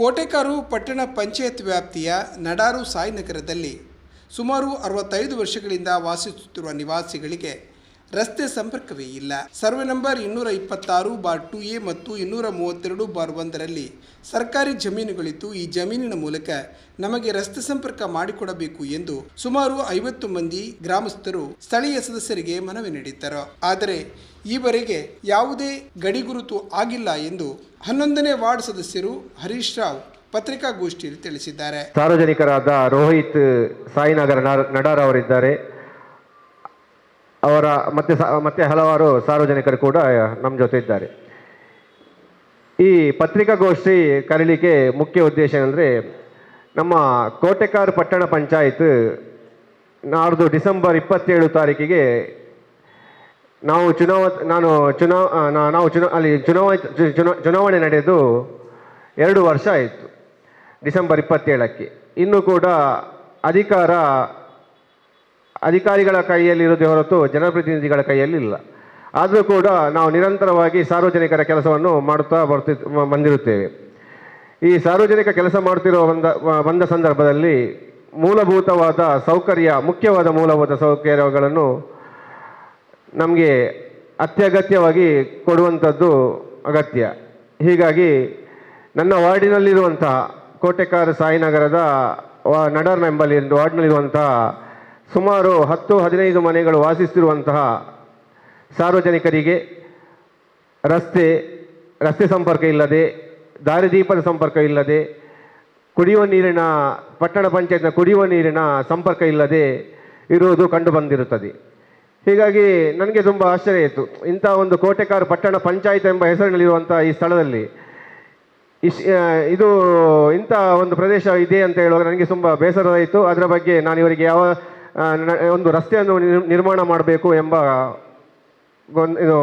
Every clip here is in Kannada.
ಕೋಟೆಕಾರು ಪಟ್ಟಣ ಪಂಚಾಯತ್ ವ್ಯಾಪ್ತಿಯ ನಡಾರು ಸಾಯಿನಗರದಲ್ಲಿ ಸುಮಾರು ಅರವತ್ತೈದು ವರ್ಷಗಳಿಂದ ವಾಸಿಸುತ್ತಿರುವ ನಿವಾಸಿಗಳಿಗೆ ರಸ್ತೆ ಸಂಪರ್ಕವೇ ಇಲ್ಲ. ಸರ್ವೆ ನಂಬರ್ ಇನ್ನೂರ ಇಪ್ಪತ್ತಾರು ಬಾರ್ ಟು ಎ ಮತ್ತು ಇನ್ನೂರ ಮೂವತ್ತೆರಡು ಬಾರ್ ಒಂದರಲ್ಲಿ ಸರ್ಕಾರಿ ಜಮೀನುಗಳಿತ್ತು ಈ ಜಮೀನಿನ ಮೂಲಕ ನಮಗೆ ರಸ್ತೆ ಸಂಪರ್ಕ ಮಾಡಿಕೊಡಬೇಕು ಎಂದು ಸುಮಾರು ಐವತ್ತು ಮಂದಿ ಗ್ರಾಮಸ್ಥರು ಸ್ಥಳೀಯ ಸದಸ್ಯರಿಗೆ ಮನವಿ ನೀಡಿದ್ದರು. ಆದರೆ ಈವರೆಗೆ ಯಾವುದೇ ಗಡಿಗುರುತು ಆಗಿಲ್ಲ ಎಂದು ಹನ್ನೊಂದನೇ ವಾರ್ಡ್ ಸದಸ್ಯರು ಹರೀಶ್ ರಾವ್ ಪತ್ರಿಕಾಗೋಷ್ಠಿಯಲ್ಲಿ ತಿಳಿಸಿದ್ದಾರೆ. ಸಾರ್ವಜನಿಕರಾದ ರೋಹಿತ್, ಸಾಯಿನಗರ ನಡಾರ್ ಅವರಿದ್ದಾರೆ. ಅವರ ಮತ್ತೆ ಮತ್ತೆ ಹಲವಾರು ಸಾರ್ವಜನಿಕರು ಕೂಡ ನಮ್ಮ ಜೊತೆ ಇದ್ದಾರೆ. ಈ ಪತ್ರಿಕಾಗೋಷ್ಠಿ ಕರೀಲಿಕ್ಕೆ ಮುಖ್ಯ ಉದ್ದೇಶ ಅಂದರೆ ನಮ್ಮ ಕೋಟೆಕಾರ್ ಪಟ್ಟಣ ಪಂಚಾಯತ್ ನಾಡ್ದು ಡಿಸೆಂಬರ್ ಇಪ್ಪತ್ತೇಳು ತಾರೀಕಿಗೆ ನಾವು ಚುನಾವ, ನಾನು ಚುನಾವ ನಾವು ಚುನಾ, ಅಲ್ಲಿ ಚುನಾವ ಚುನಾವಣೆ ನಡೆದು ಎರಡು ವರ್ಷ ಆಯಿತು, ಡಿಸೆಂಬರ್ ಇಪ್ಪತ್ತೇಳಕ್ಕೆ. ಇನ್ನೂ ಕೂಡ ಅಧಿಕಾರ ಅಧಿಕಾರಿಗಳ ಕೈಯಲ್ಲಿರುವುದೇ ಹೊರತು ಜನಪ್ರತಿನಿಧಿಗಳ ಕೈಯಲ್ಲಿ ಇಲ್ಲ ಆದರೂ ಕೂಡ ನಾವು ನಿರಂತರವಾಗಿ ಸಾರ್ವಜನಿಕರ ಕೆಲಸವನ್ನು ಮಾಡುತ್ತಾ ಬರ್ತಿ, ಬಂದಿರುತ್ತೇವೆ. ಈ ಸಾರ್ವಜನಿಕ ಕೆಲಸ ಮಾಡುತ್ತಿರುವ ಬಂದ ಸಂದರ್ಭದಲ್ಲಿ ಮೂಲಭೂತವಾದ ಸೌಕರ್ಯ, ಮುಖ್ಯವಾದ ಮೂಲಭೂತ ಸೌಕರ್ಯಗಳನ್ನು ನಮಗೆ ಅತ್ಯಗತ್ಯವಾಗಿ ಕೊಡುವಂಥದ್ದು ಅಗತ್ಯ. ಹೀಗಾಗಿ ನನ್ನ ವಾರ್ಡಿನಲ್ಲಿರುವಂತಹ ಕೋಟೆಕಾರ ಸಾಯಿನಗರದ ವಾ ನಡರ್ ಎಂಬಲ್ಲಿ ವಾರ್ಡ್ನಲ್ಲಿರುವಂತಹ ಸುಮಾರು ಹತ್ತು, ಹದಿನೈದು ಮನೆಗಳು ವಾಸಿಸುತ್ತಿರುವಂತಹ ಸಾರ್ವಜನಿಕರಿಗೆ ರಸ್ತೆ ರಸ್ತೆ ಸಂಪರ್ಕ ಇಲ್ಲದೆ ದಾರಿದೀಪದ ಸಂಪರ್ಕ ಇಲ್ಲದೆ, ಕುಡಿಯುವ ನೀರಿನ, ಪಟ್ಟಣ ಪಂಚಾಯತ್ನ ಕುಡಿಯುವ ನೀರಿನ ಸಂಪರ್ಕ ಇಲ್ಲದೆ ಇರುವುದು ಕಂಡು ಬಂದಿರುತ್ತದೆ. ಹೀಗಾಗಿ ನನಗೆ ತುಂಬ ಆಶ್ಚರ್ಯ ಇತ್ತು ಇಂಥ ಒಂದು ಕೋಟೆಕಾರ ಪಟ್ಟಣ ಪಂಚಾಯತ್ ಎಂಬ ಹೆಸರಿನಲ್ಲಿರುವಂಥ ಈ ಸ್ಥಳದಲ್ಲಿ ಇಶ್ ಇದು ಇಂಥ ಒಂದು ಪ್ರದೇಶ ಇದೆ ಅಂತ ಹೇಳುವಾಗ ನನಗೆ ತುಂಬ ಬೇಸರವಾಯಿತು. ಅದರ ಬಗ್ಗೆ ನಾನು ಇವರಿಗೆ ಯಾವ ಒಂದು ರಸ್ತೆಯನ್ನು ನಿರ್- ನಿರ್ಮಾಣ ಮಾಡಬೇಕು ಎಂಬ ಇದು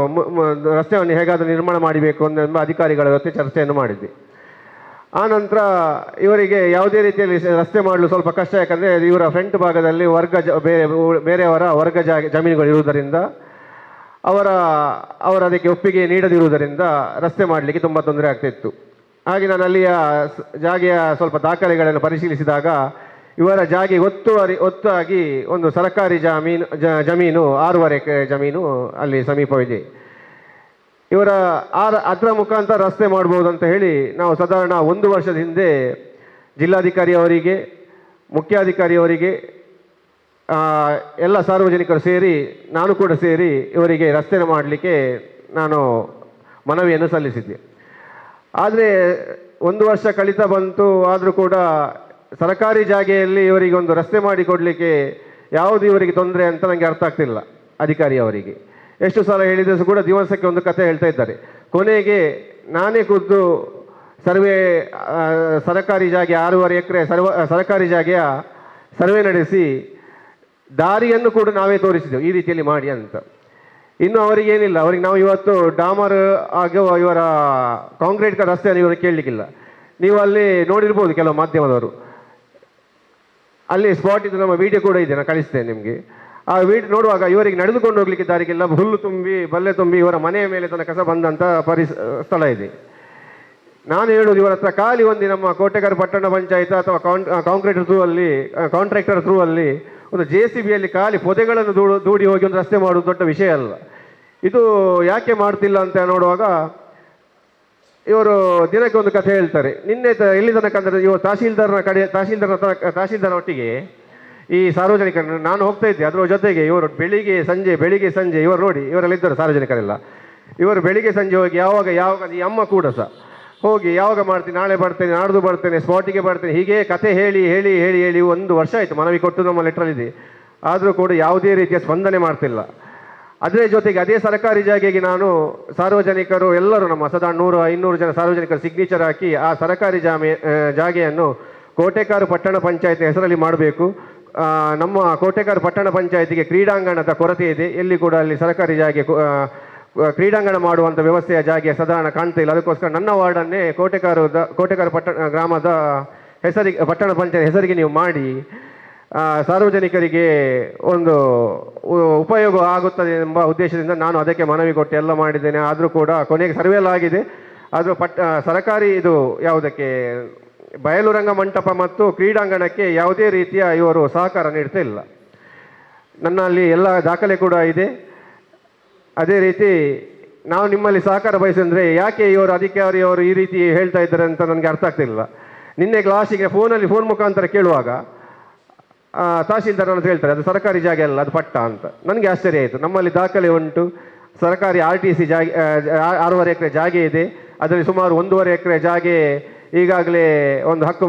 ರಸ್ತೆಯನ್ನು ಹೇಗಾದರೂ ನಿರ್ಮಾಣ ಮಾಡಬೇಕು ಎಂಬ ಅಧಿಕಾರಿಗಳ ಜೊತೆ ಚರ್ಚೆಯನ್ನು ಮಾಡಿದ್ವಿ. ಆ ನಂತರ ಇವರಿಗೆ ಯಾವುದೇ ರೀತಿಯಲ್ಲಿ ರಸ್ತೆ ಮಾಡಲು ಸ್ವಲ್ಪ ಕಷ್ಟ, ಯಾಕಂದರೆ ಇವರ ಫ್ರಂಟ್ ಭಾಗದಲ್ಲಿ ವರ್ಗ ಜ, ಬೇರೆ ಬೇರೆಯವರ ವರ್ಗ ಜಾಗ ಜಮೀನುಗಳು ಇರುವುದರಿಂದ ಅವರ ಅವರ ಅದಕ್ಕೆ ಒಪ್ಪಿಗೆ ನೀಡದಿರುವುದರಿಂದ ರಸ್ತೆ ಮಾಡಲಿಕ್ಕೆ ತುಂಬ ತೊಂದರೆ ಆಗ್ತಿತ್ತು ಹಾಗೆ ನಾನು ಅಲ್ಲಿಯ ಜಾಗೆಯ ಸ್ವಲ್ಪ ದಾಖಲೆಗಳನ್ನು ಪರಿಶೀಲಿಸಿದಾಗ ಇವರ ಜಾಗೆ ಒತ್ತುವರಿ ಒತ್ತಾಗಿ ಒಂದು ಸರ್ಕಾರಿ ಜಮೀನು ಜಮೀನು, ಆರೂವರೆ ಜಮೀನು ಅಲ್ಲಿ ಸಮೀಪವಿದೆ. ಇವರ ಆರ, ಅದರ ಮುಖಾಂತರ ರಸ್ತೆ ಮಾಡ್ಬೋದು ಅಂತ ಹೇಳಿ ನಾವು ಸಾಧಾರಣ ಒಂದು ವರ್ಷದ ಹಿಂದೆ ಜಿಲ್ಲಾಧಿಕಾರಿ ಅವರಿಗೆ ಮುಖ್ಯಾಧಿಕಾರಿಯವರಿಗೆ ಅವರಿಗೆ ಎಲ್ಲ ಸಾರ್ವಜನಿಕರು ಸೇರಿ, ನಾನು ಕೂಡ ಸೇರಿ ಇವರಿಗೆ ರಸ್ತೆ ಮಾಡಲಿಕ್ಕೆ ನಾನು ಮನವಿಯನ್ನು ಸಲ್ಲಿಸಿದ್ದೆ. ಆದರೆ ಒಂದು ವರ್ಷ ಕಳೀತಾ ಬಂತು, ಆದರೂ ಕೂಡ ಸರ್ಕಾರಿ ಜಾಗೆಯಲ್ಲಿ ಇವರಿಗೆ ಒಂದು ರಸ್ತೆ ಮಾಡಿ ಕೊಡಲಿಕ್ಕೆ ಯಾವುದು ಇವರಿಗೆ ತೊಂದರೆ ಅಂತ ನನಗೆ ಅರ್ಥ ಆಗ್ತಿಲ್ಲ, ಅಧಿಕಾರಿ ಅವರಿಗೆ. ಎಷ್ಟು ಸಲ ಹೇಳಿದರೂ ಕೂಡ ದಿವಸಕ್ಕೆ ಒಂದು ಕಥೆ ಹೇಳ್ತಾ ಇದ್ದಾರೆ. ಕೊನೆಗೆ ನಾನೇ ಖುದ್ದು ಸರ್ವೆ ಸರಕಾರಿ ಸರ್ಕಾರಿ ಜಾಗೆ ಆರೂವರೆ ಎಕರೆ, ಸರ್ವ, ಸರಕಾರಿ ಜಾಗೆಯ ಸರ್ವೆ ನಡೆಸಿ ದಾರಿಯನ್ನು ಕೂಡ ನಾವೇ ತೋರಿಸಿದೆವು ಈ ರೀತಿಯಲ್ಲಿ ಮಾಡಿ ಅಂತ. ಇನ್ನು ಅವರಿಗೆ ಏನಿಲ್ಲ, ಅವರಿಗೆ ನಾವು ಇವತ್ತು ಡಾಮರ್ ಆಗುವ ಇವರ ಕಾಂಕ್ರೀಟ್ ರಸ್ತೆಯನ್ನು ಇವರು ಕೇಳಲಿಕ್ಕಿಲ್ಲ. ನೀವು ಅಲ್ಲಿ ನೋಡಿರ್ಬೋದು ಕೆಲವು ಮಾಧ್ಯಮದವರು. ಅಲ್ಲಿ ಸ್ಪಾಟ್ ಇದು ನಮ್ಮ ವಿಡಿಯೋ ಕೂಡ ಇದೆ, ನಾನು ಕಳಿಸ್ತೇನೆ ನಿಮಗೆ. ಆ ವಿಡಿಯೋ ನೋಡುವಾಗ ಇವರಿಗೆ ನಡೆದುಕೊಂಡು ಹೋಗ್ಲಿಕ್ಕೆ ದಾರಿಗೆಲ್ಲ ಹುಲ್ಲು ತುಂಬಿ, ಬಲ್ಲೆ ತುಂಬಿ ಇವರ ಮನೆಯ ಮೇಲೆ ತನ್ನ ಕಸ ಬಂದಂಥ ಪರಿಸ್, ಸ್ಥಳ ಇದೆ. ನಾನು ಹೇಳೋದು ಇವರ ಹತ್ರ ಖಾಲಿ ಒಂದು ನಮ್ಮ ಕೋಟೆಗಾರ ಪಟ್ಟಣ ಪಂಚಾಯತ್ ಅಥವಾ ಕಾಂಕ್ರೀಟ್ ಥ್ರೂ ಅಲ್ಲಿ ಕಾಂಟ್ರಾಕ್ಟರ್ ಥ್ರೂ ಅಲ್ಲಿ ಒಂದು ಜೆ ಸಿ ಬಿಯಲ್ಲಿ ಖಾಲಿ ಪೊದೆಗಳನ್ನು ದೂಡು, ದೂಡಿ ಹೋಗಿ ಒಂದು ರಸ್ತೆ ಮಾಡುವುದು ದೊಡ್ಡ ವಿಷಯ ಅಲ್ಲ. ಇದು ಯಾಕೆ ಮಾಡ್ತಿಲ್ಲ ಅಂತ ನೋಡುವಾಗ ಇವರು ದಿನಕ್ಕೆ ಒಂದು ಕಥೆ ಹೇಳ್ತಾರೆ. ನಿನ್ನೆ ಎಲ್ಲಿ ತನಕ ಅಂದರೆ ಇವರು ತಹಶೀಲ್ದಾರ್ನ ಕಡೆ, ತಹಶೀಲ್ದಾರ್ನ ತಹಶೀಲ್ದಾರ್ ಒಟ್ಟಿಗೆ ಈ ಸಾರ್ವಜನಿಕರನ್ನು ನಾನು ಹೋಗ್ತಾ ಇದ್ದೆ. ಅದರ ಜೊತೆಗೆ ಇವರು ಬೆಳಿಗ್ಗೆ ಸಂಜೆ ಬೆಳಿಗ್ಗೆ ಸಂಜೆ ಇವರು ನೋಡಿ ಇವರಲ್ಲಿದ್ದರು ಸಾರ್ವಜನಿಕರೆಲ್ಲ. ಇವರು ಬೆಳಿಗ್ಗೆ ಸಂಜೆ ಹೋಗಿ ಯಾವಾಗ ಯಾವಾಗ ಈ ಅಮ್ಮ ಕೂಡ ಸಹ ಹೋಗಿ ಯಾವಾಗ ಮಾಡ್ತೀನಿ, ನಾಳೆ ಬರ್ತೇನೆ, ನಾಡ್ದು ಬರ್ತೇನೆ ಸ್ಪಾಟಿಗೆ ಬರ್ತೇನೆ, ಹೀಗೆ ಕತೆ ಹೇಳಿ ಹೇಳಿ ಹೇಳಿ ಹೇಳಿ ಒಂದು ವರ್ಷ ಆಯಿತು. ಮನವಿ ಕೊಟ್ಟು ನಮ್ಮ ಲೆಟ್ರಲ್ಲಿದೆ ಆದರೂ ಕೂಡ ಯಾವುದೇ ರೀತಿಯ ಸ್ಪಂದನೆ ಮಾಡ್ತಿಲ್ಲ. ಅದರ ಜೊತೆಗೆ ಅದೇ ಸರ್ಕಾರಿ ಜಾಗೆಗೆ ನಾನು ಸಾರ್ವಜನಿಕರು ಎಲ್ಲರೂ ನಮ್ಮ ಸದಾ ನೂರು, ಐನೂರು ಜನ ಸಾರ್ವಜನಿಕರು ಸಿಗ್ನೇಚರ್ ಹಾಕಿ ಆ ಸರ್ಕಾರಿ ಜಾಮೆ ಜಾಗೆಯನ್ನು ಕೋಟೆಕಾರು ಪಟ್ಟಣ ಪಂಚಾಯತ್ ಹೆಸರಲ್ಲಿ ಮಾಡಬೇಕು. ನಮ್ಮ ಕೋಟೆಕಾರು ಪಟ್ಟಣ ಪಂಚಾಯತಿಗೆ ಕ್ರೀಡಾಂಗಣದ ಕೊರತೆ ಇದೆ. ಎಲ್ಲಿ ಕೂಡ ಅಲ್ಲಿ ಸರ್ಕಾರಿ ಜಾಗೆ ಕ್ರೀಡಾಂಗಣ ಮಾಡುವಂಥ ವ್ಯವಸ್ಥೆಯ ಜಾಗೆ ಸಾಧಾರಣ ಕಾಣ್ತಾ ಇಲ್ಲ. ಅದಕ್ಕೋಸ್ಕರ ನನ್ನ ವಾರ್ಡನ್ನೇ ಕೋಟೆಕಾರು ಕೋಟೆಕಾರು ಪಟ್ಟಣ, ಗ್ರಾಮದ ಹೆಸರಿಗೆ, ಪಟ್ಟಣ ಪಂಚಾಯತ್ ಹೆಸರಿಗೆ ನೀವು ಮಾಡಿ. ಸಾರ್ವಜನಿಕರಿಗೆ ಒಂದು ಉಪಯೋಗ ಆಗುತ್ತದೆ ಎಂಬ ಉದ್ದೇಶದಿಂದ ನಾನು ಅದಕ್ಕೆ ಮನವಿ ಕೊಟ್ಟು ಎಲ್ಲ ಮಾಡಿದ್ದೇನೆ. ಆದರೂ ಕೂಡ ಕೊನೆಗೆ ಸರ್ವೆ ಎಲ್ಲ ಆಗಿದೆ. ಅದು ಪಟ್ಟ ಸರಕಾರಿ ಇದು ಯಾವುದಕ್ಕೆ ಬಯಲು ರಂಗ ಮಂಟಪ ಮತ್ತು ಕ್ರೀಡಾಂಗಣಕ್ಕೆ ಯಾವುದೇ ರೀತಿಯ ಇವರು ಸಹಕಾರ ನೀಡ್ತಾ ಇಲ್ಲ. ನನ್ನಲ್ಲಿ ಎಲ್ಲ ದಾಖಲೆ ಕೂಡ ಇದೆ. ಅದೇ ರೀತಿ ನಾವು ನಿಮ್ಮಲ್ಲಿ ಸಹಕಾರ ಬಯಸಿದ್ರೆ ಯಾಕೆ ಇವರು ಅಧಿಕಾರಿಯವರು ಈ ರೀತಿ ಹೇಳ್ತಾ ಇದ್ದಾರೆ ಅಂತ ನನಗೆ ಅರ್ಥ ಆಗ್ತಿಲ್ಲ. ನಿನ್ನೆ ಕ್ಲಾಸಿಗೆ ಫೋನಲ್ಲಿ, ಫೋನ್ ಮುಖಾಂತರ ಕೇಳುವಾಗ ತಹಶೀಲ್ದಾರ್ ಅಂತ ಹೇಳ್ತಾರೆ, ಅದು ಸರ್ಕಾರಿ ಜಾಗ ಅಲ್ಲ, ಅದು ಪಟ್ಟ ಅಂತ. ನನಗೆ ಆಶ್ಚರ್ಯ ಆಯಿತು. ನಮ್ಮಲ್ಲಿ ದಾಖಲೆ ಉಂಟು. ಸರ್ಕಾರಿ ಆರ್ ಟಿ ಸಿ ಜಾಗ ಆರೂವರೆ ಎಕರೆ ಜಾಗ ಇದೆ. ಅದರಲ್ಲಿ ಸುಮಾರು ಒಂದೂವರೆ ಎಕರೆ ಜಾಗೆ ಈಗಾಗಲೇ ಒಂದು ಹಕ್ಕು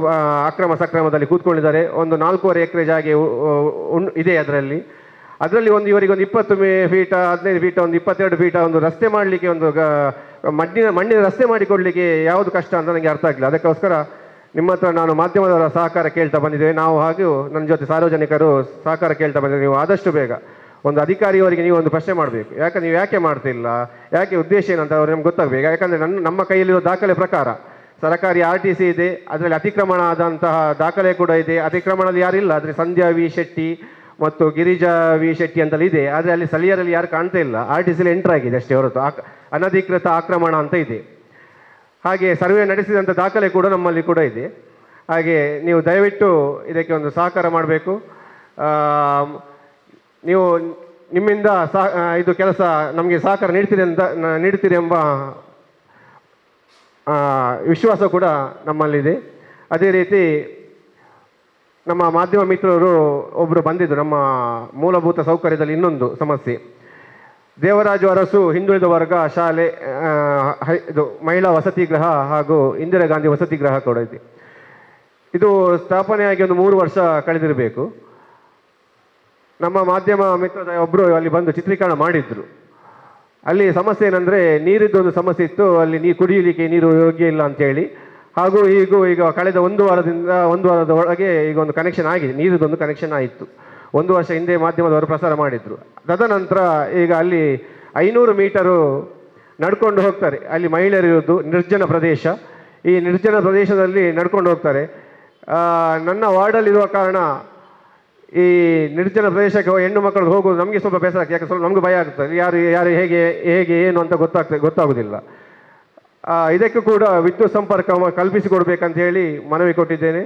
ಅಕ್ರಮ ಸಕ್ರಮದಲ್ಲಿ ಕೂತ್ಕೊಂಡಿದ್ದಾರೆ. ಒಂದು ನಾಲ್ಕೂವರೆ ಎಕರೆ ಜಾಗೆ ಇದೆ ಅದರಲ್ಲಿ. ಅದರಲ್ಲಿ ಒಂದು ಇವರಿಗೆ ಒಂದು ಇಪ್ಪತ್ತು ಮೇ ಫೀಟ, ಹದಿನೈದು ಫೀಟ, ಒಂದು ಇಪ್ಪತ್ತೆರಡು ಫೀಟ ಒಂದು ರಸ್ತೆ ಮಾಡಲಿಕ್ಕೆ ಒಂದು ಮಣ್ಣಿನ ಮಣ್ಣಿನ ರಸ್ತೆ ಮಾಡಿಕೊಡ್ಲಿಕ್ಕೆ ಯಾವುದು ಕಷ್ಟ ಅಂತ ನನಗೆ ಅರ್ಥ ಆಗಲಿಲ್ಲ. ಅದಕ್ಕೋಸ್ಕರ ನಿಮ್ಮ ಹತ್ರ ನಾನು ಮಾಧ್ಯಮದವರ ಸಹಕಾರ ಕೇಳ್ತಾ ಬಂದಿದ್ದೇವೆ. ನಾವು ಹಾಗೂ ನನ್ನ ಜೊತೆ ಸಾರ್ವಜನಿಕರು ಸಹಕಾರ ಕೇಳ್ತಾ ಬಂದಿದ್ದೇವೆ. ನೀವು ಆದಷ್ಟು ಬೇಗ ಒಂದು ಅಧಿಕಾರಿಯವರಿಗೆ ನೀವು ಒಂದು ಪ್ರಶ್ನೆ ಮಾಡಬೇಕು. ಯಾಕೆ ನೀವು ಯಾಕೆ ಮಾಡ್ತಿಲ್ಲ? ಯಾಕೆ ಉದ್ದೇಶ ಏನಂತ ಅವ್ರು ನಿಮ್ಗೆ ಗೊತ್ತಾಗಬೇಕು. ಯಾಕಂದರೆ ನನ್ನ, ನಮ್ಮ ಕೈಯಲ್ಲಿರೋ ದಾಖಲೆ ಪ್ರಕಾರ ಸರಕಾರಿ ಆರ್ ಟಿ ಸಿ ಇದೆ, ಅದರಲ್ಲಿ ಅತಿಕ್ರಮಣ ಆದಂತಹ ದಾಖಲೆ ಕೂಡ ಇದೆ. ಅತಿಕ್ರಮಣದಲ್ಲಿ ಯಾರಿಲ್ಲ. ಆದರೆ ಸಂಧ್ಯಾ ವಿ ಶೆಟ್ಟಿ ಮತ್ತು ಗಿರಿಜಾ ವಿ ಶೆಟ್ಟಿ ಅಂತಲ್ಲಿ ಇದೆ. ಆದರೆ ಅಲ್ಲಿ ಸ್ಥಳೀಯರಲ್ಲಿ ಯಾರು ಕಾಣ್ತಾ ಇಲ್ಲ. ಆರ್ ಟಿ ಸಿಲಿ ಎಂಟರ್ ಆಗಿದೆ ಅಷ್ಟೇ ಹೊರತು. ಅನಧಿಕೃತ ಆಕ್ರಮಣ ಅಂತ ಇದೆ. ಹಾಗೆ ಸರ್ವೆ ನಡೆಸಿದಂಥ ದಾಖಲೆ ಕೂಡ ನಮ್ಮಲ್ಲಿ ಕೂಡ ಇದೆ. ಹಾಗೆ ನೀವು ದಯವಿಟ್ಟು ಇದಕ್ಕೆ ಒಂದು ಸಹಕಾರ ಮಾಡಬೇಕು. ನೀವು ನಿಮ್ಮಿಂದ ಸಹ ಇದು ಕೆಲಸ ನಮಗೆ ಸಹಕಾರ ನೀಡ್ತೀರಿ ಅಂತ, ನೀಡ್ತೀರಿ ಎಂಬ ವಿಶ್ವಾಸ ಕೂಡ ನಮ್ಮಲ್ಲಿದೆ. ಅದೇ ರೀತಿ ನಮ್ಮ ಮಾಧ್ಯಮ ಮಿತ್ರರು ಒಬ್ಬರು ಬಂದಿದ್ದರು ನಮ್ಮ ಮೂಲಭೂತ ಸೌಕರ್ಯದಲ್ಲಿ ಇನ್ನೊಂದು ಸಮಸ್ಯೆ. ದೇವರಾಜು ಅರಸು, ಹಿಂದುಳಿದ ವರ್ಗ, ಶಾಲೆ ಇದು ಮಹಿಳಾ ವಸತಿ ಗೃಹ ಹಾಗೂ ಇಂದಿರಾ ಗಾಂಧಿ ವಸತಿ ಗೃಹ ಕೂಡ ಇದೆ. ಇದು ಸ್ಥಾಪನೆಯಾಗಿ ಒಂದು ಮೂರು ವರ್ಷ ಕಳೆದಿರಬೇಕು. ನಮ್ಮ ಮಾಧ್ಯಮ ಮಿತ್ರದ ಒಬ್ಬರು ಅಲ್ಲಿ ಬಂದು ಚಿತ್ರೀಕರಣ ಮಾಡಿದ್ರು. ಅಲ್ಲಿ ಸಮಸ್ಯೆ ಏನಂದರೆ, ನೀರಿದ್ದೊಂದು ಸಮಸ್ಯೆ ಇತ್ತು, ಅಲ್ಲಿ ನೀರು ಕುಡಿಯಲಿಕ್ಕೆ ನೀರು ಯೋಗ್ಯ ಇಲ್ಲ ಅಂತೇಳಿ. ಹಾಗೂ ಈಗ ಈಗ ಕಳೆದ ಒಂದು ವಾರದಿಂದ, ಒಂದು ವಾರದ ಒಳಗೆ ಈಗ ಒಂದು ಕನೆಕ್ಷನ್ ಆಗಿದೆ, ನೀರಿದ್ದೊಂದು ಕನೆಕ್ಷನ್ ಆಯಿತು. ಒಂದು ವರ್ಷ ಹಿಂದೆ ಮಾಧ್ಯಮದವರು ಪ್ರಸಾರ ಮಾಡಿದ್ರು. ತದನಂತರ ಈಗ ಅಲ್ಲಿ ಐನೂರು ಮೀಟರು ನಡ್ಕೊಂಡು ಹೋಗ್ತಾರೆ. ಅಲ್ಲಿ ಮಹಿಳೆಯರಿರೋದು ನಿರ್ಜನ ಪ್ರದೇಶ. ಈ ನಿರ್ಜನ ಪ್ರದೇಶದಲ್ಲಿ ನಡ್ಕೊಂಡು ಹೋಗ್ತಾರೆ. ನನ್ನ ವಾರ್ಡಲ್ಲಿರುವ ಕಾರಣ ಈ ನಿರ್ಜನ ಪ್ರದೇಶಕ್ಕೆ ಹೆಣ್ಣು ಮಕ್ಕಳು ಹೋಗೋದು ನಮಗೆ ಸ್ವಲ್ಪ ಬೇಸರ ಯಾಕೆ ಸ್ವಲ್ಪ ನಮಗೂ ಭಯ ಆಗ್ತದೆ. ಯಾರು ಯಾರು ಹೇಗೆ ಹೇಗೆ, ಏನು ಅಂತ ಗೊತ್ತಾಗ್ತದೆ ಗೊತ್ತಾಗೋದಿಲ್ಲ ಇದಕ್ಕೂ ಕೂಡ ವಿದ್ಯುತ್ ಸಂಪರ್ಕ ಕಲ್ಪಿಸಿಕೊಡ್ಬೇಕಂತ ಹೇಳಿ ಮನವಿ ಕೊಟ್ಟಿದ್ದೇನೆ.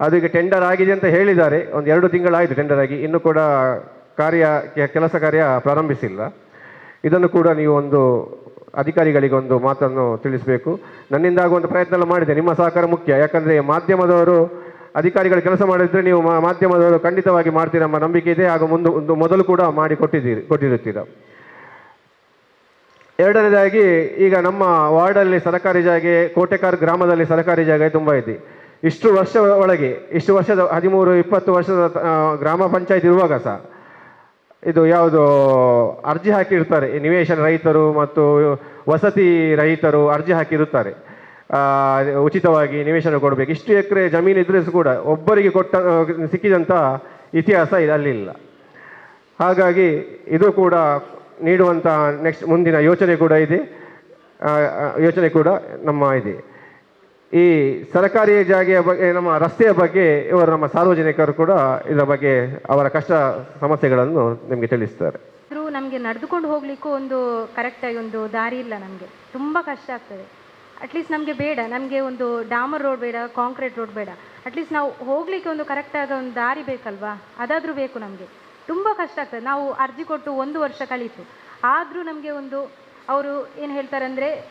ಅದು ಈಗ ಟೆಂಡರ್ ಆಗಿದೆ ಅಂತ ಹೇಳಿದ್ದಾರೆ. ಒಂದು ಎರಡು ತಿಂಗಳಾಯಿತು ಟೆಂಡರ್ ಆಗಿ. ಇನ್ನೂ ಕೂಡ ಕಾರ್ಯ, ಕೆಲಸ ಕಾರ್ಯ ಪ್ರಾರಂಭಿಸಿಲ್ಲ. ಇದನ್ನು ಕೂಡ ನೀವು ಒಂದು ಅಧಿಕಾರಿಗಳಿಗೆ ಒಂದು ಮಾತನ್ನು ತಿಳಿಸಬೇಕು. ನನ್ನಿಂದ ಆಗುವಂಥ ಪ್ರಯತ್ನ ಎಲ್ಲ ಮಾಡಿದೆ. ನಿಮ್ಮ ಸಹಕಾರ ಮುಖ್ಯ. ಯಾಕಂದರೆ ಮಾಧ್ಯಮದವರು ಅಧಿಕಾರಿಗಳು ಕೆಲಸ ಮಾಡಿದ್ರೆ ನೀವು ಮಾಧ್ಯಮದವರು ಖಂಡಿತವಾಗಿ ಮಾಡ್ತೀರ ಎಂಬ ನಂಬಿಕೆ ಇದೆ. ಹಾಗೂ ಮುಂದೆ ಒಂದು ಮೊದಲು ಕೂಡ ಮಾಡಿ ಕೊಟ್ಟಿದ್ದೀರಿ, ಕೊಟ್ಟಿರುತ್ತೀರ. ಎರಡನೇದಾಗಿ ಈಗ ನಮ್ಮ ವಾರ್ಡಲ್ಲಿ ಸರಕಾರಿ ಜಾಗೆ, ಕೋಟೆಕಾರ್ ಗ್ರಾಮದಲ್ಲಿ ಸರಕಾರಿ ಜಾಗ ತುಂಬ ಇದೆ. ಇಷ್ಟು ವರ್ಷ ಒಳಗೆ, ಇಷ್ಟು ವರ್ಷದ, ಹದಿಮೂರು, ಇಪ್ಪತ್ತು ವರ್ಷದ ಗ್ರಾಮ ಪಂಚಾಯತ್ ಇರುವಾಗ ಸಹ, ಇದು ಯಾವುದು ಅರ್ಜಿ ಹಾಕಿರ್ತಾರೆ. ನಿವೇಶನ ರೈತರು ಮತ್ತು ವಸತಿ ರಹಿತರು ಅರ್ಜಿ ಹಾಕಿರುತ್ತಾರೆ. ಉಚಿತವಾಗಿ ನಿವೇಶನ ಕೊಡಬೇಕು. ಇಷ್ಟು ಎಕರೆ ಜಮೀನು ಇದ್ರೆ ಕೂಡ ಒಬ್ಬರಿಗೆ ಕೊಟ್ಟ ಸಿಕ್ಕಿದಂಥ ಇತಿಹಾಸ ಇದಲ್ಲಿಲ್ಲ ಹಾಗಾಗಿ ಇದು ಕೂಡ ನೀಡುವಂಥ ನೆಕ್ಸ್ಟ್ ಮುಂದಿನ ಯೋಚನೆ ಕೂಡ ಇದೆ. ಯೋಚನೆ ಕೂಡ ನಮ್ಮ ಇದೆ. ಈ ಸರ್ಕಾರಿ ಜಾಗೆಯ ಬಗ್ಗೆ, ನಮ್ಮ ರಸ್ತೆಯ ಬಗ್ಗೆ ಇವರು ನಮ್ಮ ಸಾರ್ವಜನಿಕರು ಕೂಡ ಇದರ ಬಗ್ಗೆ ಅವರ ಕಷ್ಟ ಸಮಸ್ಯೆಗಳನ್ನು ನಿಮಗೆ ತಿಳಿಸ್ತಾರೆ. ನಮಗೆ ನಡೆದುಕೊಂಡು ಹೋಗ್ಲಿಕ್ಕೂ ಒಂದು ಕರೆಕ್ಟಾಗಿ ಒಂದು ದಾರಿ ಇಲ್ಲ ನಮಗೆ. ತುಂಬ ಕಷ್ಟ ಆಗ್ತದೆ. ಅಟ್ಲೀಸ್ಟ್ ನಮಗೆ ಬೇಡ. ನಮಗೆ ಒಂದು ಡಾಮರ್ ರೋಡ್ ಬೇಡ ಕಾಂಕ್ರೀಟ್ ರೋಡ್ ಬೇಡ. ಅಟ್ಲೀಸ್ಟ್ ನಾವು ಹೋಗಲಿಕ್ಕೆ ಒಂದು ಕರೆಕ್ಟಾದ ಒಂದು ದಾರಿ ಬೇಕಲ್ವಾ? ಅದಾದರೂ ಬೇಕು ನಮಗೆ. ತುಂಬ ಕಷ್ಟ ಆಗ್ತದೆ. ನಾವು ಅರ್ಜಿ ಕೊಟ್ಟು ಒಂದು ವರ್ಷ ಕಳೀತು. ಆದರೂ ನಮಗೆ ಒಂದು, ಅವರು ಏನು ಹೇಳ್ತಾರೆ ಅಂದರೆ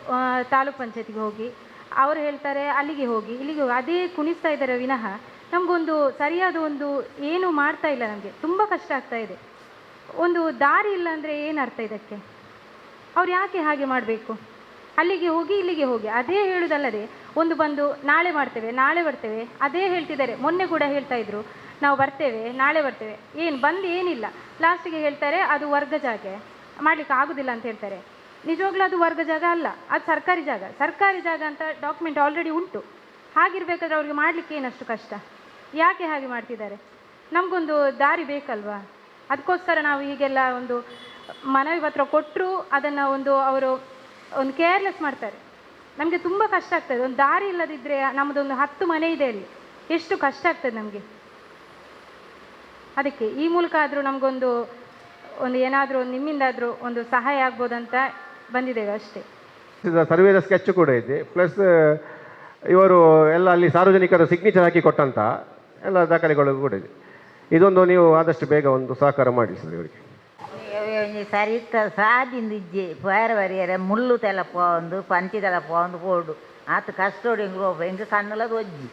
ತಾಲೂಕ್ ಪಂಚಾಯತಿಗೆ ಹೋಗಿ ಅವರು ಹೇಳ್ತಾರೆ, ಅಲ್ಲಿಗೆ ಹೋಗಿ, ಇಲ್ಲಿಗೆ ಹೋಗಿ. ಅದೇ ಕುಣಿಸ್ತಾ ಇದ್ದಾರೆ ವಿನಃ. ನಮಗೊಂದು ಸರಿಯಾದ ಒಂದು ಏನು ಮಾಡ್ತಾ ಇಲ್ಲ ನಮಗೆ. ತುಂಬ ಕಷ್ಟ ಆಗ್ತಾ ಇದೆ. ಒಂದು ದಾರಿ ಇಲ್ಲ ಅಂದರೆ ಏನು ಅರ್ಥ ಇದಕ್ಕೆ? ಅವ್ರು ಯಾಕೆ ಹಾಗೆ ಮಾಡಬೇಕು? ಅಲ್ಲಿಗೆ ಹೋಗಿ, ಇಲ್ಲಿಗೆ ಹೋಗಿ. ಅದೇ ಹೇಳುವುದಲ್ಲದೆ ಒಂದು ಬಂದು, ನಾಳೆ ಮಾಡ್ತೇವೆ, ನಾಳೆ ಬರ್ತೇವೆ. ಅದೇ ಹೇಳ್ತಿದ್ದಾರೆ. ಮೊನ್ನೆ ಕೂಡ ಹೇಳ್ತಾ ಇದ್ರು, ನಾವು ಬರ್ತೇವೆ, ನಾಳೆ ಬರ್ತೇವೆ. ಏನು ಬಂದು ಏನಿಲ್ಲ. ಲಾಸ್ಟಿಗೆ ಹೇಳ್ತಾರೆ, ಅದು ವರ್ಗ ಜಾಗೆ. ಮಾಡ್ಲಿಕ್ಕೆ ಆಗುದಿಲ್ಲ ಅಂತ ಹೇಳ್ತಾರೆ. ನಿಜವಾಗ್ಲೂ ಅದು ವರ್ಗ ಜಾಗ ಅಲ್ಲ, ಅದು ಸರ್ಕಾರಿ ಜಾಗ. ಸರ್ಕಾರಿ ಜಾಗ ಅಂತ ಡಾಕ್ಯುಮೆಂಟ್ ಆಲ್ರೆಡಿ ಉಂಟು. ಹಾಗಿರ್ಬೇಕಾದ್ರೆ ಅವ್ರಿಗೆ ಮಾಡಲಿಕ್ಕೆ ಏನಷ್ಟು ಕಷ್ಟ? ಯಾಕೆ ಹಾಗೆ ಮಾಡ್ತಿದ್ದಾರೆ? ನಮಗೊಂದು ದಾರಿ ಬೇಕಲ್ವಾ? ಅದಕ್ಕೋಸ್ಕರ ನಾವು ಹೀಗೆಲ್ಲ ಒಂದು ಮನವಿ ಪತ್ರ ಕೊಟ್ಟರು ಅದನ್ನು ಒಂದು ಅವರು ಒಂದು ಕೇರ್ಲೆಸ್ ಮಾಡ್ತಾರೆ. ನಮಗೆ ತುಂಬ ಕಷ್ಟ ಆಗ್ತದೆ. ಒಂದು ದಾರಿ ಇಲ್ಲದಿದ್ದರೆ ನಮ್ಮದೊಂದು ಹತ್ತು ಮನೆ ಇದೆ ಅಲ್ಲಿ. ಎಷ್ಟು ಕಷ್ಟ ಆಗ್ತದೆ ನಮಗೆ? ಅದಕ್ಕೆ ಈ ಮೂಲಕ ಆದರೂ ನಮಗೊಂದು ಒಂದು ಏನಾದರೂ ನಿಮ್ಮಿಂದಾದರೂ ಒಂದು ಸಹಾಯ ಆಗ್ಬೋದಂತ ಬಂದಿದ್ದೇವೆ ಅಷ್ಟೇ. ಇದು ಸರ್ವೇದ ಸ್ಕೆಚ್ ಕೂಡ ಇದೆ. ಪ್ಲಸ್ ಇವರು ಎಲ್ಲ ಅಲ್ಲಿ ಸಾರ್ವಜನಿಕರ ಸಿಗ್ನೇಚರ್ ಹಾಕಿ ಕೊಟ್ಟಂತ ಎಲ್ಲ ದಾಖಲೆಗಳು ಕೂಡ ಇದೆ. ಇದೊಂದು ನೀವು ಆದಷ್ಟು ಬೇಗ ಒಂದು ಸಹಕಾರ ಮಾಡಿ ಸರ್ ಇವರಿಗೆ ಸರಿತ ಸಾದಿಂದ ಇಜ್ಜೆ ಬೇರೆ ವರಿಯರೆ ಮುಳ್ಳು ತೆಲಪ ಒಂದು ಪಂಚಿ ತೆಲ ಒಂದು ಪೋಡು ಆತ ಕಸ್ಟೋಡಿ ಹೆಂಗೆ ಹೋಗ ಕಣ್ಣಲ್ಲದು ಒಜ್ಜಿ.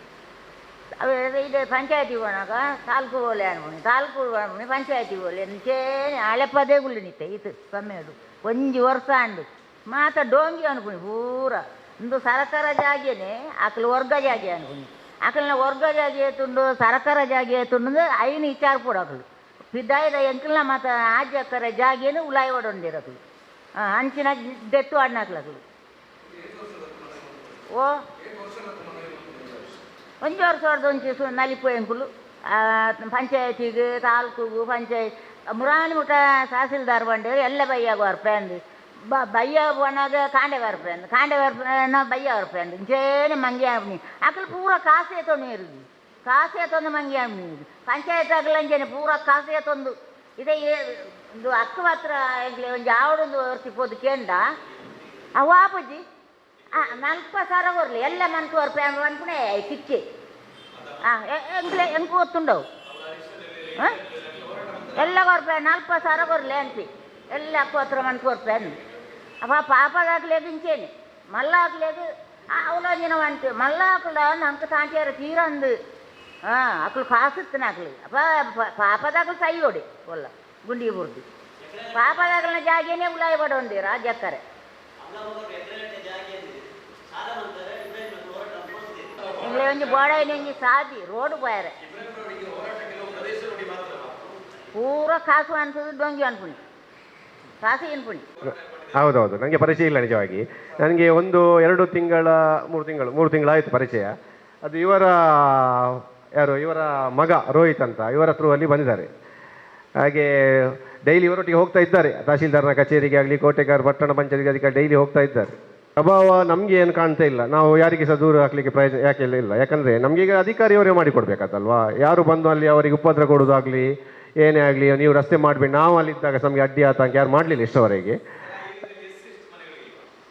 ಇದು ಪಂಚಾಯತಿ ಹೋಣಾಗ ತಾಲೂಕು ಬೋಲೆ ಅನ್ಬೋಣಿ ತಾಲೂಕು ಅನ್ಕೊಂಡು ಪಂಚಾಯತಿ ಬೋಲೆ ನಿಚೇನೆ ಹಳೆ ಪದೇ ಗುಳ್ಳಿನಿತ್ತೆ ಇದು ಅದು. ಒಂಜಿ ವರ್ಷ ಅಂಡು ಮಾತ ಡೋಂಗಿ ಅನ್ಕೊಂಡು ಪೂರ. ಇಂದು ಸರಕಾರ ಜಾಗೇನೆ ಆಕಲು ವರ್ಗ ಜಾಗೆ ಅನ್ಕೊಂಡು. ಆಕಲಿನ ವರ್ಗ ಜಾಗೆ ಏತುಂಡು ಸರಕಾರ ಜಾಗೆ ಏತುಂಡು ಐನು ವಿಚಾರ ಪೂಡಕಲು ಬಿದ್ದಾಯಿದ ಎಂಕಲ್ನ ಮಾತ ಆಜ್ಯಕ್ಕರ ಜಾಗೇನು ಉಲಾಯಿ ಒಡೊಂದಿರಕಲು ಅಂಚಿನ ದೆತ್ತು ಆಡ್ನಾಕ್ಲಕಲು ಓ? ಒಂಜಿ ಸಾವಿರದ ವರ್ಷದ ಒಂಚಿ ಸು ನಲಿಪೋಯಂಕುಲು ಪಂಚಾಯತಿಗೆ ತಾಲೂಕಿಗೂ ಪಂಚಾಯತ್ ಮುರಾನಿ ಮುಟ ತಹಸೀಲ್ದಾರ್ ಬಂಡೆ, ಎಲ್ಲ ಬೈಯಾಗ ವರ್ಪೆಂದು ಬ ಬಯ್ಯ ಬಣ್ಣದ ಕಾಂಡೆ ವರ್ಪೆಂದು ಕಾಂಡೆ ವರ್ಪೆನ ಬಯ್ಯ ವರ್ಪೆಂದು ಇಂಚೇನೆ ಮಂಗಿ ಆಪ್ನಿ ಅಕಲ್ ಪೂರ ಕಾಸೆ ತೊಂದು ಇರುದು ಕಾಸೆ ತೊಂದು ಮಂಗಿ ಆಪ್ನಿ ಪಂಚಾಯತ್ ಆಗಲಂಜೇನೆ ಪೂರ ಕಾಸೆ ತೊಂದು. ಇದೇ ಒಂದು ಅಕ್ಕ ಹತ್ರ ಒಂದು ಆವಡೊಂದು ಪೋದು ಕೇಂಡ ಅವ ಆಪುಜಿ ನಲ್ಪ ಸಾವಿರ ಕೊರ್ಲಿ ಎಲ್ಲ ಮನ್ಸು ವರ್ಪೆ ಅನ್ಕೊಂಡೆ ಕಿಚ್ಚೆ ಹಾಂ ಎಂಗ್ಲೆ ಎಂಕು ಗೊತ್ತುಂಡವು ಹಾಂ ಎಲ್ಲ ಕೊರ್ಪೆ ನಲ್ಪ ಸಾವಿರ ಕೊರ್ಲಿ ಅನ್ಪಿ ಎಲ್ಲ ಅಕ್ಕ ಹತ್ರ ಮನ್ಸು ವರ್ಪೆ ಅನ್ನು ಅಪ್ಪ ಪಾಪದಾಗ್ಲೇದು ಇಂಚೇನೆ ಮಲ್ಲ ಹಾಕ್ಲೇದು ಅವಲಂಜಿನ ಅಂಟು ಮಲ್ಲ ಹಾಕಲ ನಮ್ಗೆ ತಾಂಟಿಯಾರ ತೀರ ಅಂದು ಹಾಂ ಅಕ್ಳು ಕಾಸುತ್ತನ ಹಾಕ್ಲಿ ಅಪ್ಪ ಪಾಪದಾಗಲು ಸೈ ಹೊಡಿ ಒಲ್ಲ ಗುಂಡಿ ಬುರ್ದು ಪಾಪದಾಗಲಿನ ಜಾಗೇನೆ ಉಲಾಯಿ ಬಡೊಂದಿ ರಾಜ್ಯಕ್ಕರೆ ಇಂಗ್ಲೆ ಒಂದು ಬೋಡೈನ ಒಂಜಿ ಸಾದಿ ರೋಡ್ ಬೇರೆ. ಪೂರ ಕಾಸು ಅನ್ಸೋದು ಡೊಂಗಿ ಅನ್ಪುಣಿ ಕಾಸು ಅನ್ಪುಣಿ ಹೌದೌದು ನನಗೆ ಪರಿಚಯ ಇಲ್ಲ ನಿಜವಾಗಿ. ನನಗೆ ಒಂದು ಎರಡು ತಿಂಗಳ, ಮೂರು ತಿಂಗಳು, ಮೂರು ತಿಂಗಳಾಯಿತು ಪರಿಚಯ. ಅದು ಇವರ, ಯಾರು, ಇವರ ಮಗ ರೋಹಿತ್ ಅಂತ, ಇವರ ಥ್ರೂ ಅಲ್ಲಿ ಬಂದಿದ್ದಾರೆ. ಹಾಗೆ ಡೈಲಿ ಇವರೊಟ್ಟಿಗೆ ಹೋಗ್ತಾ ಇದ್ದಾರೆ. ತಹಶೀಲ್ದಾರ್ನ ಕಚೇರಿಗೆ ಆಗಲಿ, ಕೋಟೆಗಾರ್, ಪಟ್ಟಣ ಪಂಚಾಯತಿಗೆ ಅದಕ್ಕೆ ಡೈಲಿ ಹೋಗ್ತಾ ಇದ್ದಾರೆ. ಪ್ರಭಾವ ನಮಗೆ ಏನು ಕಾಣ್ತಾ ಇಲ್ಲ. ನಾವು ಯಾರಿಗೆ ಸಹ ದೂರ ಹಾಕ್ಲಿಕ್ಕೆ ಪ್ರಯೋಜನ, ಯಾಕೆ ಇಲ್ಲ? ಯಾಕಂದರೆ ನಮಗೀಗ ಅಧಿಕಾರಿಯವರೇ ಮಾಡಿಕೊಡ್ಬೇಕಾದಲ್ವಾ ಯಾರು ಬಂದು ಅಲ್ಲಿ ಅವರಿಗೆ ಉಪದ್ರ ಕೊಡೋದಾಗ್ಲಿ ಏನೇ ಆಗಲಿ, ನೀವು ರಸ್ತೆ ಮಾಡಬೇಡಿ. ನಾವು ಅಲ್ಲಿದ್ದಾಗ ನಮಗೆ ಅಡ್ಡಿ ಆತಂಕ ಯಾರು ಮಾಡಲಿಲ್ಲ ಇಷ್ಟವರೆಗೆ.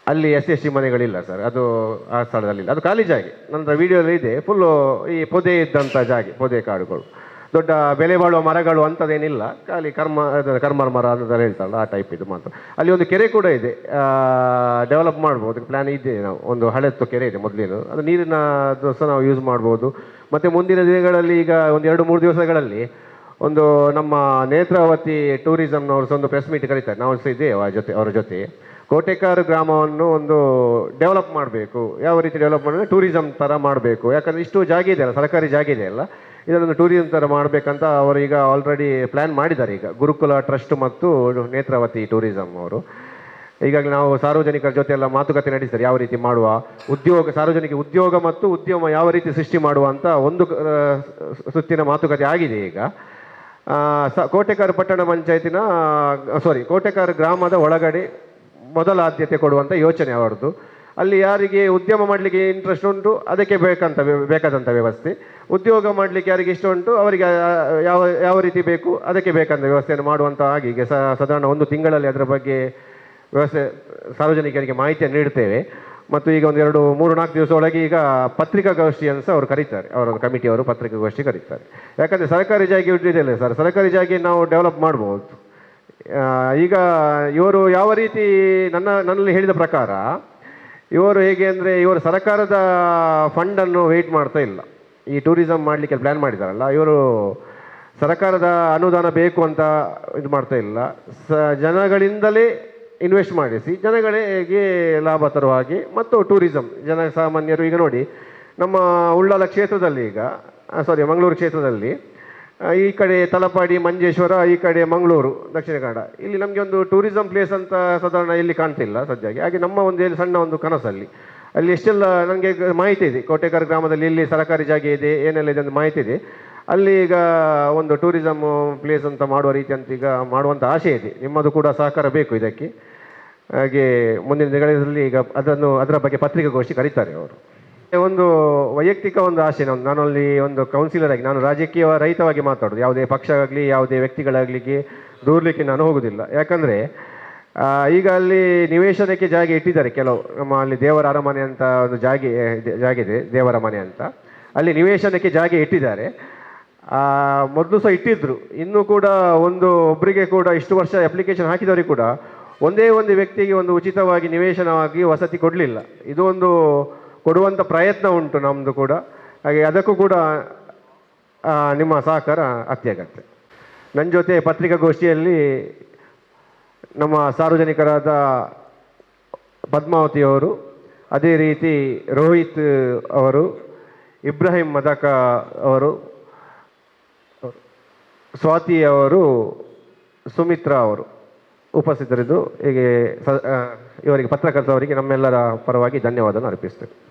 ಅಲ್ಲಿ ಎಸ್ ಎಸ್ ಟಿ ಮನೆಗಳಿಲ್ಲ ಸರ್. ಅದು ಆ ಸ್ಥಳದಲ್ಲಿಲ್ಲ. ಅದು ಖಾಲಿ ಜಾಗೆ. ನಂತರ ವಿಡಿಯೋದಲ್ಲಿ ಇದೆ. ಫುಲ್ಲು ಈ ಪೊದೆ ಇದ್ದಂಥ ಜಾಗೆ, ಪೊದೆ ಕಾಡುಗಳು. ದೊಡ್ಡ ಬೆಲೆ ಬಾಳುವ ಮರಗಳು ಅಂಥದ್ದೇನಿಲ್ಲ ಖಾಲಿ ಕರ್ಮ ಕರ್ಮರ ಮರ ಅಂತ ಹೇಳ್ತಾರಲ್ಲ, ಆ ಟೈಪ್ ಇದು ಮಾತ್ರ. ಅಲ್ಲಿ ಒಂದು ಕೆರೆ ಕೂಡ ಇದೆ. ಡೆವಲಪ್ ಮಾಡ್ಬೋದು. ಪ್ಲ್ಯಾನ್ ಇದೆ ನಾವು. ಒಂದು ಹಳೆತ್ತು ಕೆರೆ ಇದೆ ಮೊದಲಿನ ಅದು ನೀರಿನ ಸಹ ನಾವು ಯೂಸ್ ಮಾಡ್ಬೋದು. ಮತ್ತು ಮುಂದಿನ ದಿನಗಳಲ್ಲಿ ಈಗ ಒಂದು ಎರಡು ಮೂರು ದಿವಸಗಳಲ್ಲಿ ಒಂದು ನಮ್ಮ ನೇತ್ರಾವತಿ ಟೂರಿಸಂನವರು ಸಹ ಒಂದು ಪ್ರೆಸ್ ಮೀಟ್ ಕರೀತಾರೆ. ನಾವು ಸಹ ಇದೆ ಅವರ ಜೊತೆ ಅವರ ಜೊತೆ. ಕೋಟೆಕಾರು ಗ್ರಾಮವನ್ನು ಒಂದು ಡೆವಲಪ್ ಮಾಡಬೇಕು. ಯಾವ ರೀತಿ ಡೆವಲಪ್ ಮಾಡಿದ್ರೆ ಟೂರಿಸಮ್ ಥರ ಮಾಡಬೇಕು. ಯಾಕಂದರೆ ಇಷ್ಟು ಜಾಗ ಇದೆಯಲ್ಲ, ಸರ್ಕಾರಿ ಜಾಗ ಇದೆಯಲ್ಲ ಇದನ್ನೊಂದು ಟೂರಿಸಂ ಥರ ಮಾಡಬೇಕಂತ ಅವರು ಈಗ ಆಲ್ರೆಡಿ ಪ್ಲ್ಯಾನ್ ಮಾಡಿದ್ದಾರೆ ಈಗ. ಗುರುಕುಲ ಟ್ರಸ್ಟ್ ಮತ್ತು ನೇತ್ರಾವತಿ ಟೂರಿಸಂ ಅವರು. ಈಗಾಗಲೇ ನಾವು ಸಾರ್ವಜನಿಕರ ಜೊತೆ ಎಲ್ಲ ಮಾತುಕತೆ ನಡೆಸಿದ್ದಾರೆ. ಯಾವ ರೀತಿ ಮಾಡುವ, ಉದ್ಯೋಗ, ಸಾರ್ವಜನಿಕ ಉದ್ಯೋಗ ಮತ್ತು ಉದ್ಯಮ ಯಾವ ರೀತಿ ಸೃಷ್ಟಿ ಮಾಡುವ ಅಂತ ಒಂದು ಸುತ್ತಿನ ಮಾತುಕತೆ ಆಗಿದೆ ಈಗ. ಸ, ಕೋಟೆಕಾರ್ ಪಟ್ಟಣ ಪಂಚಾಯತಿನ ಸಾರಿ ಕೋಟೆಕಾರ್ ಗ್ರಾಮದ ಒಳಗಡೆ ಮೊದಲ ಆದ್ಯತೆ ಕೊಡುವಂಥ ಯೋಚನೆ ಅವರದ್ದು. ಅಲ್ಲಿ ಯಾರಿಗೆ ಉದ್ಯಮ ಮಾಡಲಿಕ್ಕೆ ಇಂಟ್ರೆಸ್ಟ್ ಉಂಟು, ಅದಕ್ಕೆ ಬೇಕಂತ ಬೇಕಾದಂಥ ವ್ಯವಸ್ಥೆ. ಉದ್ಯೋಗ ಮಾಡಲಿಕ್ಕೆ ಯಾರಿಗೆ ಇಷ್ಟ ಉಂಟು, ಅವರಿಗೆ ಯಾವ ಯಾವ ರೀತಿ ಬೇಕು, ಅದಕ್ಕೆ ಬೇಕಂತ ವ್ಯವಸ್ಥೆಯನ್ನು ಮಾಡುವಂಥ ಆಗಿ ಈಗ ಸಾಧಾರಣ ಒಂದು ತಿಂಗಳಲ್ಲಿ ಅದರ ಬಗ್ಗೆ ವ್ಯವಸ್ಥೆ, ಸಾರ್ವಜನಿಕರಿಗೆ ಮಾಹಿತಿಯನ್ನು ನೀಡ್ತೇವೆ ಮತ್ತು ಈಗ ಒಂದು ಎರಡು, ಮೂರು, ನಾಲ್ಕು ದಿವಸ ಒಳಗೆ ಈಗ ಪತ್ರಿಕಾಗೋಷ್ಠಿಯನ್ನು ಸಹ ಅವರು ಕರೀತಾರೆ. ಅವರ ಕಮಿಟಿಯವರು ಪತ್ರಿಕಾಗೋಷ್ಠಿ ಕರೀತಾರೆ. ಯಾಕಂದರೆ ಸರ್ಕಾರಿ ಜಾಗಿ ಇಟ್ಟಿದೆಯಲ್ಲ ಸರ್? ಸರ್ಕಾರಿ ಜಾಗೆ ನಾವು ಡೆವಲಪ್ ಮಾಡ್ಬೋದು. ಈಗ ಇವರು ಯಾವ ರೀತಿ ನನ್ನ, ನನ್ನಲ್ಲಿ ಹೇಳಿದ ಪ್ರಕಾರ, ಇವರು ಹೇಗೆ ಅಂದರೆ ಇವರು ಸರ್ಕಾರದ ಫಂಡನ್ನು ವೆಯ್ಟ್ ಮಾಡ್ತಾ ಇಲ್ಲ. ಈ ಟೂರಿಸಂ ಮಾಡಲಿಕ್ಕೆ ಪ್ಲ್ಯಾನ್ ಮಾಡಿದ್ದಾರಲ್ಲ ಇವರು ಸರ್ಕಾರದ ಅನುದಾನ ಬೇಕು ಅಂತ ಇದು ಮಾಡ್ತಾ ಇಲ್ಲ. ಸ, ಜನಗಳಿಂದಲೇ ಇನ್ವೆಸ್ಟ್ ಮಾಡಿಸಿ, ಜನಗಳಿಗೆ ಲಾಭ ತರುವ ಹಾಗೆ, ಮತ್ತು ಟೂರಿಸಂ ಜನಸಾಮಾನ್ಯರು ಈಗ ನೋಡಿ, ನಮ್ಮ ಉಳ್ಳಾಲ ಕ್ಷೇತ್ರದಲ್ಲಿ ಈಗ ಸಾರಿ ಮಂಗಳೂರು ಕ್ಷೇತ್ರದಲ್ಲಿ ಈ ಕಡೆ ತಲಪಾಡಿ, ಮಂಜೇಶ್ವರ, ಈ ಕಡೆ ಮಂಗಳೂರು, ದಕ್ಷಿಣ ಕನ್ನಡ, ಇಲ್ಲಿ ನಮಗೆ ಒಂದು ಟೂರಿಸಂ ಪ್ಲೇಸ್ ಅಂತ ಸಾಧಾರಣ ಇಲ್ಲಿ ಕಾಣ್ತಿಲ್ಲ ಸದ್ಯಕ್ಕೆ. ಹಾಗೆ ನಮ್ಮ ಒಂದು ಸಣ್ಣ ಒಂದು ಕನಸಲ್ಲಿ. ಅಲ್ಲಿ ಎಷ್ಟೆಲ್ಲ ನನಗೆ ಮಾಹಿತಿ ಇದೆ. ಕೋಟೆಕಾರ ಗ್ರಾಮದಲ್ಲಿ ಇಲ್ಲಿ ಸರಕಾರಿ ಜಾಗ ಇದೆ, ಏನೆಲ್ಲ ಇದೆ ಅಂತ ಮಾಹಿತಿ ಇದೆ. ಅಲ್ಲಿ ಈಗ ಒಂದು ಟೂರಿಸಮ್ ಪ್ಲೇಸ್ ಅಂತ ಮಾಡುವ ರೀತಿ ಅಂತ ಈಗ ಮಾಡುವಂಥ ಆಸೆ ಇದೆ. ನಿಮ್ಮದು ಕೂಡ ಸಹಕಾರ ಬೇಕು ಇದಕ್ಕೆ. ಹಾಗೆ ಮುಂದಿನ ದಿನಗಳಲ್ಲಿ ಈಗ ಅದನ್ನು, ಅದರ ಬಗ್ಗೆ ಪತ್ರಿಕಾಗೋಷ್ಠಿ ಕರೀತಾರೆ ಅವರು. ಒಂದು ವೈಯಕ್ತಿಕ ಒಂದು ಆಸೆ ನಾನು ನಾನು ಅಲ್ಲಿ ಒಂದು ಕೌನ್ಸಿಲರ್ ಆಗಿ, ನಾನು ರಾಜಕೀಯ ರಹಿತವಾಗಿ ಮಾತಾಡೋದು. ಯಾವುದೇ ಪಕ್ಷ ಆಗಲಿ, ಯಾವುದೇ ವ್ಯಕ್ತಿಗಳಾಗಲಿಕ್ಕೆ ದೂರಲಿಕ್ಕೆ ನಾನು ಹೋಗೋದಿಲ್ಲ. ಯಾಕಂದರೆ ಈಗ ಅಲ್ಲಿ ನಿವೇಶನಕ್ಕೆ ಜಾಗ ಇಟ್ಟಿದ್ದಾರೆ ಕೆಲವು, ನಮ್ಮ ಅಲ್ಲಿ ದೇವರ ಅರಮನೆ ಅಂತ ಒಂದು ಜಾಗ ಜಾಗ ಇದೆ ದೇವರ ಮನೆ ಅಂತ. ಅಲ್ಲಿ ನಿವೇಶನಕ್ಕೆ ಜಾಗ ಇಟ್ಟಿದ್ದಾರೆ. ಮೊದಲು ಸಹ ಇಟ್ಟಿದ್ರು. ಇನ್ನೂ ಕೂಡ ಒಂದು ಒಬ್ಬರಿಗೆ ಕೂಡ ಇಷ್ಟು ವರ್ಷ ಅಪ್ಲಿಕೇಶನ್ ಹಾಕಿದವರಿಗೆ ಕೂಡ ಒಂದೇ ಒಂದು ವ್ಯಕ್ತಿಗೆ ಒಂದು ಉಚಿತವಾಗಿ ನಿವೇಶನವಾಗಿ ವಸತಿ ಕೊಡಲಿಲ್ಲ. ಇದು ಒಂದು ಕೊಡುವಂಥ ಪ್ರಯತ್ನ ಉಂಟು ನಮ್ಮದು ಕೂಡ. ಹಾಗೆ ಅದಕ್ಕೂ ಕೂಡ ನಿಮ್ಮ ಸಹಕಾರ ಅತ್ಯಗತ್ಯ. ನನ್ನ ಜೊತೆ ಪತ್ರಿಕಾಗೋಷ್ಠಿಯಲ್ಲಿ ನಮ್ಮ ಸಾರ್ವಜನಿಕರಾದ ಪದ್ಮಾವತಿಯವರು, ಅದೇ ರೀತಿ ರೋಹಿತ್ ಅವರು, ಇಬ್ರಾಹಿಂ ಮದಕ ಅವರು, ಸ್ವಾತಿ ಅವರು, ಸುಮಿತ್ರಾ ಅವರು ಉಪಸ್ಥಿತರಿದ್ದು, ಹೀಗೆ ಇವರಿಗೆ ಪತ್ರಕರ್ತವರಿಗೆ ನಮ್ಮೆಲ್ಲರ ಪರವಾಗಿ ಧನ್ಯವಾದವನ್ನು ಅರ್ಪಿಸ್ತೇನೆ